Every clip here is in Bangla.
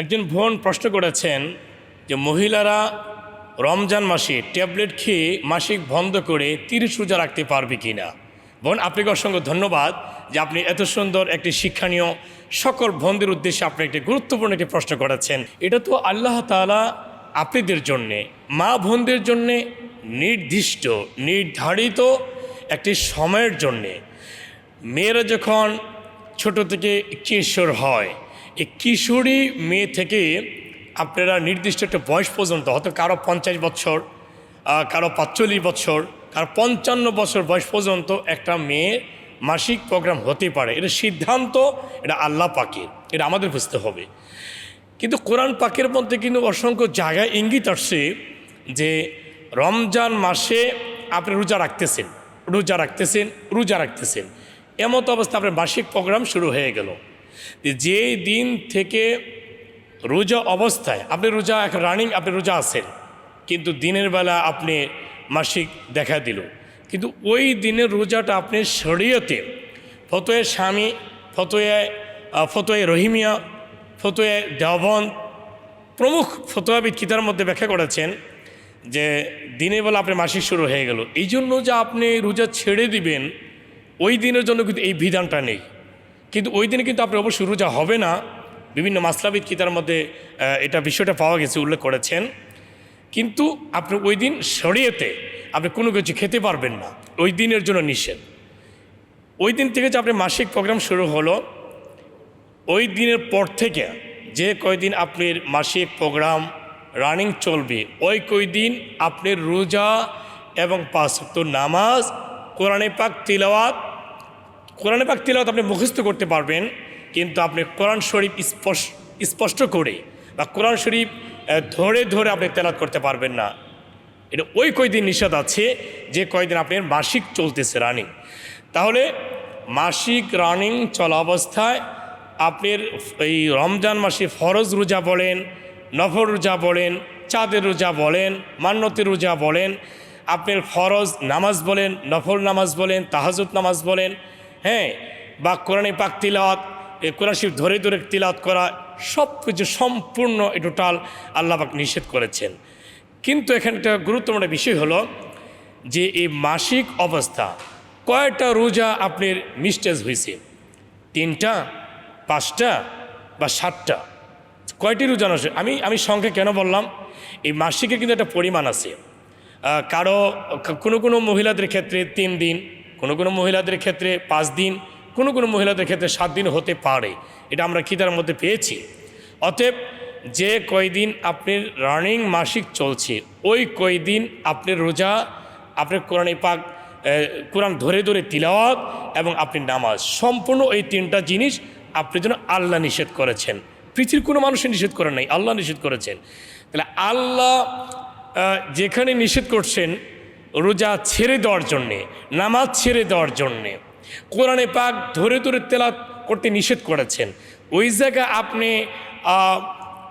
একজন বোন প্রশ্ন করেছেন যে মহিলারা রমজান মাসে ট্যাবলেট খেয়ে মাসিক বন্ধ করে তিরিশ রোজা রাখতে পারবে কি না বোন, আপনাকে অসংখ্য ধন্যবাদ যে আপনি এত সুন্দর একটি শিক্ষণীয় সকল বোনদের উদ্দেশ্যে আপনি একটি গুরুত্বপূর্ণ একটি প্রশ্ন করেছেন। এটা তো আল্লাহ তালা আপনাদের জন্যে, মা বোনদের জন্যে নির্দিষ্ট, নির্ধারিত একটি সময়ের জন্যে। মেয়েরা যখন ছোট থেকে কিশোর হয় এই কিশোরী মেয়ে থেকে আপনারা নির্দিষ্ট একটা বয়স পর্যন্ত, হয়তো কারও পঞ্চাশ বছর কারও পাঁচচল্লিশ বছর, কারও পঞ্চান্ন বছর বয়স পর্যন্ত একটা মেয়ে মাসিক প্রোগ্রাম হতে পারে। এটা সিদ্ধান্ত, এটা আল্লাহ পাকের, এটা আমাদের বুঝতে হবে। কিন্তু কোরআন পাকের মধ্যে কিন্তু অসংখ্য জায়গায় ইঙ্গিত আসছে যে রমজান মাসে আপনি রোজা রাখতেছেন রোজা রাখতেছেন রোজা রাখতেছেন। এমতো অবস্থা আপনার মাসিক প্রোগ্রাম শুরু হয়ে গেল। যে দিন থেকে রোজা অবস্থায়, আপনি রোজা, এখন রানিং আপনি রোজা আছেন, কিন্তু দিনের বেলা আপনি মাসিক দেখা দিল। কিন্তু ওই দিনের রোজাটা আপনি শরীয়তে, ফতোয়ে স্বামী, ফতোয়ে ফতোয়ে রহিমিয়া, ফতোয়ে দেওবন প্রমুখ ফতোয়াবিদ কিতার মধ্যে ব্যাখ্যা করেছেন যে দিনের বেলা আপনার মাসিক শুরু হয়ে গেল। এই জন্য যে আপনি রোজা ছেড়ে দিবেন, ওই দিনের জন্য কিন্তু এই বিধানটা নেই। কিন্তু ওই দিনে কিন্তু আপনি অবশ্যই রোজা হবে না। বিভিন্ন মাসলাবিদ কিতার মধ্যে এটা বিষয়টা পাওয়া গেছে, উল্লেখ করেছেন। কিন্তু আপনি ওই দিন শরীয়তে আপনি কোনো কিছু খেতে পারবেন না। ওই দিনের জন্য নিষেধ। ওই দিন থেকে যে আপনার মাসিক প্রোগ্রাম শুরু হলো, ওই দিনের পর থেকে যে কয়দিন আপনার মাসিক প্রোগ্রাম রানিং চলবে, ওই কয়দিন আপনার রোজা এবং পাঁচক্ত নামাজ, কোরআনে পাক তিলাওয়াত কোরআনে পাক তিলাওয়াত আপনি মুখস্থ করতে পারবেন, কিন্তু আপনি কোরআন শরীফ স্পষ্ট করে বা কোরআন শরীফ ধরে ধরে আপনি তেলাত করতে পারবেন না। এটা ওই কয়দিন নিষেধ আছে যে কয়দিন আপনার মাসিক চলতেছে রানিং তাহলে মাসিক রানিং চলা অবস্থায় আপনার এই রমজান মাসে ফরজ রোজা বলেন নফর রোজা বলেন, চাঁদের রোজা বলেন মান্যতের রোজা বলেন, আপনার ফরজ নামাজ বলেন, নফল নামাজ বলেন তাহাজুদ নামাজ বলেন হ্যাঁ বা কোরআনে পাক তিলাওয়াত এ কোরআন শিব ধরে ধরে তিলাওয়াত করা সব কিছু সম্পূর্ণ এ টোটাল পাক নিষেধ করেছেন। কিন্তু এখানে একটা গুরুত্বপূর্ণ বিষয় হলো যে এই মাসিক অবস্থা, কয়টা রোজা আপনার মিস্টেজ হয়েছে? তিনটা, পাঁচটা বা সাতটা? কয়টি রোজা আছে? আমি আমি সংখ্যা কেন বললাম, এই মাসিকের কিন্তু একটা পরিমাণ আছে। কারও, কোনো কোনো মহিলাদের ক্ষেত্রে তিন দিন কোনো কোনো মহিলাদের ক্ষেত্রে পাঁচ দিন, কোনো কোনো মহিলাদের ক্ষেত্রে সাত দিন হতে পারে। এটা আমরা কিতার মধ্যে পেয়েছি? অতএব যে কয়দিন আপনার রানিং মাসিক চলছে, ওই কয়দিন আপনি রোজা, আপনার কোরআনে পাক কোরআন ধরে ধরে তিলাওয়াত এবং আপনি নামাজ, সম্পূর্ণ এই তিনটা জিনিস আপনি যেন আল্লাহ নিষেধ করেছেন। পৃথিবীর কোনো মানুষই নিষেধ করেন নাই, আল্লাহ নিষেধ করেছেন। তাহলে আল্লাহ যেখানে নিষেধ করছেন রোজা ছেড়ে দেওয়ার জন্যে, নামাজ ছেড়ে দেওয়ার জন্যে। কোরআনে পাক ধরে ধরে তেলাত করতে নিষেধ করেছেন। ওই জায়গায় আপনি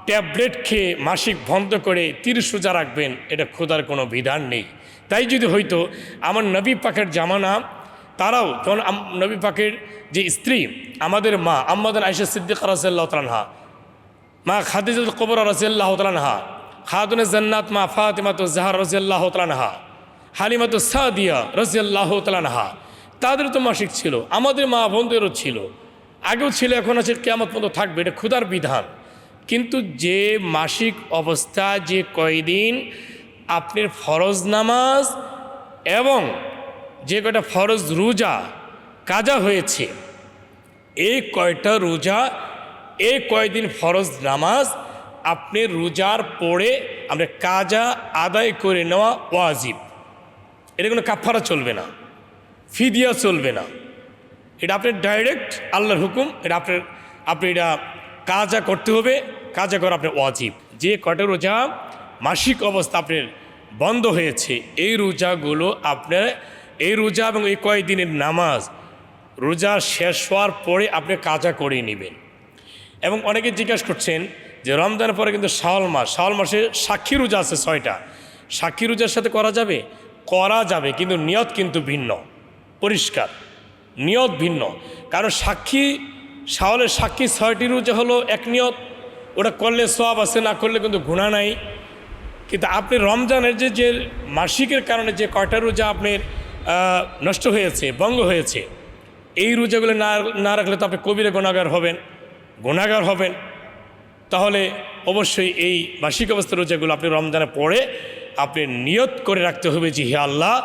ট্যাবলেট খেয়ে মাসিক বন্ধ করে তিরিশ রোজা রাখবেন, এটা খোদার কোনো বিধান নেই। তাই যদি হয়তো আমার নবী পাকের জামানা, তারাও যখন নবী পাকের যে স্ত্রী, আমাদের মা আমাদের আয়সা সিদ্দিক রাজিয়াল্লাহ তালানহা মা খাদিজুল কবর রাজিয়াল্লাহ তালানহা খাদুনে জান্নাত মা ফাতেমাত জাহার রাজিয়াল্লাহ তালানহা হালিমাত সাদিয়া রাজিয়াল্লাহ তালানহা তাদের তো মাসিক ছিল, আমাদের মা বোনদেরও ছিল। আগেও ছিল, এখন আছে কেমন মতো থাকবে, এটা ক্ষুধার বিধান। কিন্তু যে মাসিক অবস্থা, যে কয়দিন আপনার ফরজ নামাজ এবং যে কয়টা ফরজ রোজা, কাজা হয়েছে, এই কয়টা রোজা, এই কয়দিন ফরজ নামাজ আপনি রোজার পরে আমরা কাজা আদায় করে নেওয়া ওয়াজিব। এটা কোনো কাফারা চলবে না। ফিদিয়া চলবে না। এটা আপনার ডাইরেক্ট আল্লাহর হুকুম, এটা আপনার আপনি এটা কাজা করতে হবে। কাজা করা আপনার ওয়াজিব। যে কটা রোজা মাসিক অবস্থা আপনার বন্ধ হয়েছে, এই রোজাগুলো আপনার, এই রোজা এবং এই কয়েকদিনের নামাজ, রোজা শেষ হওয়ার পরে আপনি কাজা করে নেবেন। এবং অনেকে জিজ্ঞাসা করছেন যে রমজানের পরে কিন্তু শাওয়াল মাস, শাওয়াল মাসে সাক্ষী রোজা আছে ছয়টা। সাক্ষী রোজার সাথে করা যাবে? করা যাবে, কিন্তু নিয়ত কিন্তু ভিন্ন, পরিষ্কার। নিয়ত ভিন্ন। কারণ সাক্ষী শাওয়ালের সাক্ষী ছয়টি রোজা হলো এক নিয়ত, ওটা করলে সব আছে, না করলে কিন্তু গুণা নাই। কিন্তু আপনি রমজানের যে যে মাসিকের কারণে যে কয়টা রোজা আপনার নষ্ট হয়েছে, ভঙ্গ হয়েছে, এই রোজাগুলো না না রাখলে তো আপনি কবিরে গুণাগার হবেন গুণাগার হবেন। তাহলে অবশ্যই এই মাসিক অবস্থার রোজাগুলো আপনি রমজানে পড়ে আপনি নিয়ত করে রাখতে হবে যে হে আল্লাহ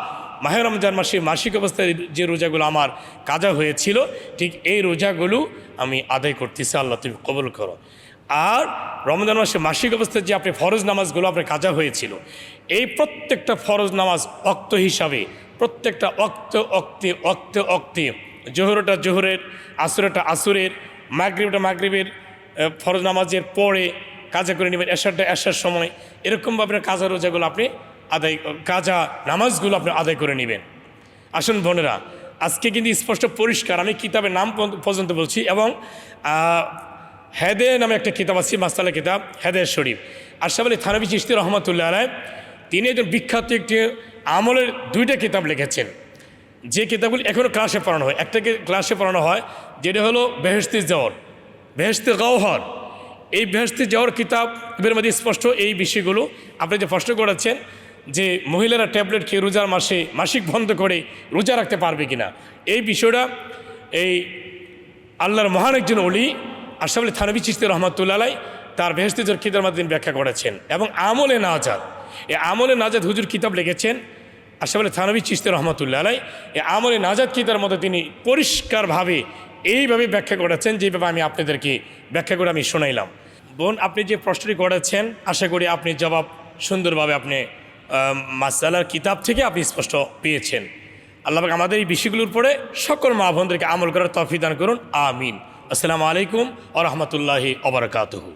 মাহে রমজান মাসে মাসিক অবস্থায় যে রোজাগুলো আমার কাজা হয়েছিল, ঠিক এই রোজাগুলো আমি আদায় করতেছি, আল্লাহ তুমি কবল করো। আর রমজান মাসে মাসিক অবস্থায় যে আপনি ফরজ নামাজগুলো আপনার কাজা হয়েছিল, এই প্রত্যেকটা ফরজ নামাজ অক্ত হিসাবে, প্রত্যেকটা অক্ত, অক্তে অক্তে অক্তে, জোহরটা জোহরের, আসুরটা আসুরের, মাগরিবটা মাগরিবের ফরজ নামাজের পরে কাজা করে নেবেন এশারটা এশার সময়। এরকমভাবে কাজা রোজাগুলো আপনি আদায় কাজা নামাজগুলো আপনি আদায় করে নেবেন। আসুন বোনেরা, আজকে কিন্তু স্পষ্ট পরিষ্কার, আমি কিতাবের নাম পর্যন্ত- বলছি এবং হেদে নামে একটা কিতাব আছে মাসালা কিতাব হেদের শরীফ। আশরাফ আলী থানবী চিস্তি রহমতুল্লাহ রায় তিনি একজন বিখ্যাত একটি আমলের দুইটা কিতাব লিখেছেন। যে কিতাবগুলি এখনও ক্লাসে পড়ানো হয়। একটাকে ক্লাসে পড়ানো হয়, যেটা হলো বেহেস্তি জওর বেহেস্তি গৌহর এই বেহেস্তি জওর কিতাবের মধ্যে স্পষ্ট এই বিষয়গুলো। আপনি যে প্রশ্ন করেছেন যে মহিলারা ট্যাবলেট খেয়ে রোজার মাসে মাসিক বন্ধ করে রোজা রাখতে পারবে কিনা, এই বিষয়টা এই আল্লাহর মহান একজন অলি আশরাফ আলী থানবী চিস্তি রহমতুল্লাহ তার বেহেস্তি জোর কিতাবের মাধ্যমে ব্যাখ্যা করেছেন এবং আমলে নাজাদ এই আমলে নাজাদ হুজুর কিতাব লিখেছেন আশরাফ আলী থানবী চিস্তি রহমতুল্লাহ আলাই এই আমলে নাজাদ কিতার মধ্যে তিনি পরিষ্কারভাবে এইভাবে ব্যাখ্যা করেছেন যেভাবে আমি আপনাদেরকে ব্যাখ্যা করে আমি শোনাইলাম। বোন, আপনি যে প্রশ্নটি করেছেন, আশা করি আপনি জবাব সুন্দরভাবে আপনি মাসালার কিতাব থেকে আপনি স্পষ্ট পেয়েছেন। আল্লাহ আমাদের এই বিষয়গুলোর উপরে সকল মা বোনদেরকে আমল করার তফিদান করুন। আমিন। আসসালামু আলাইকুম আ রহমতুল্লাহি অবরকাতহু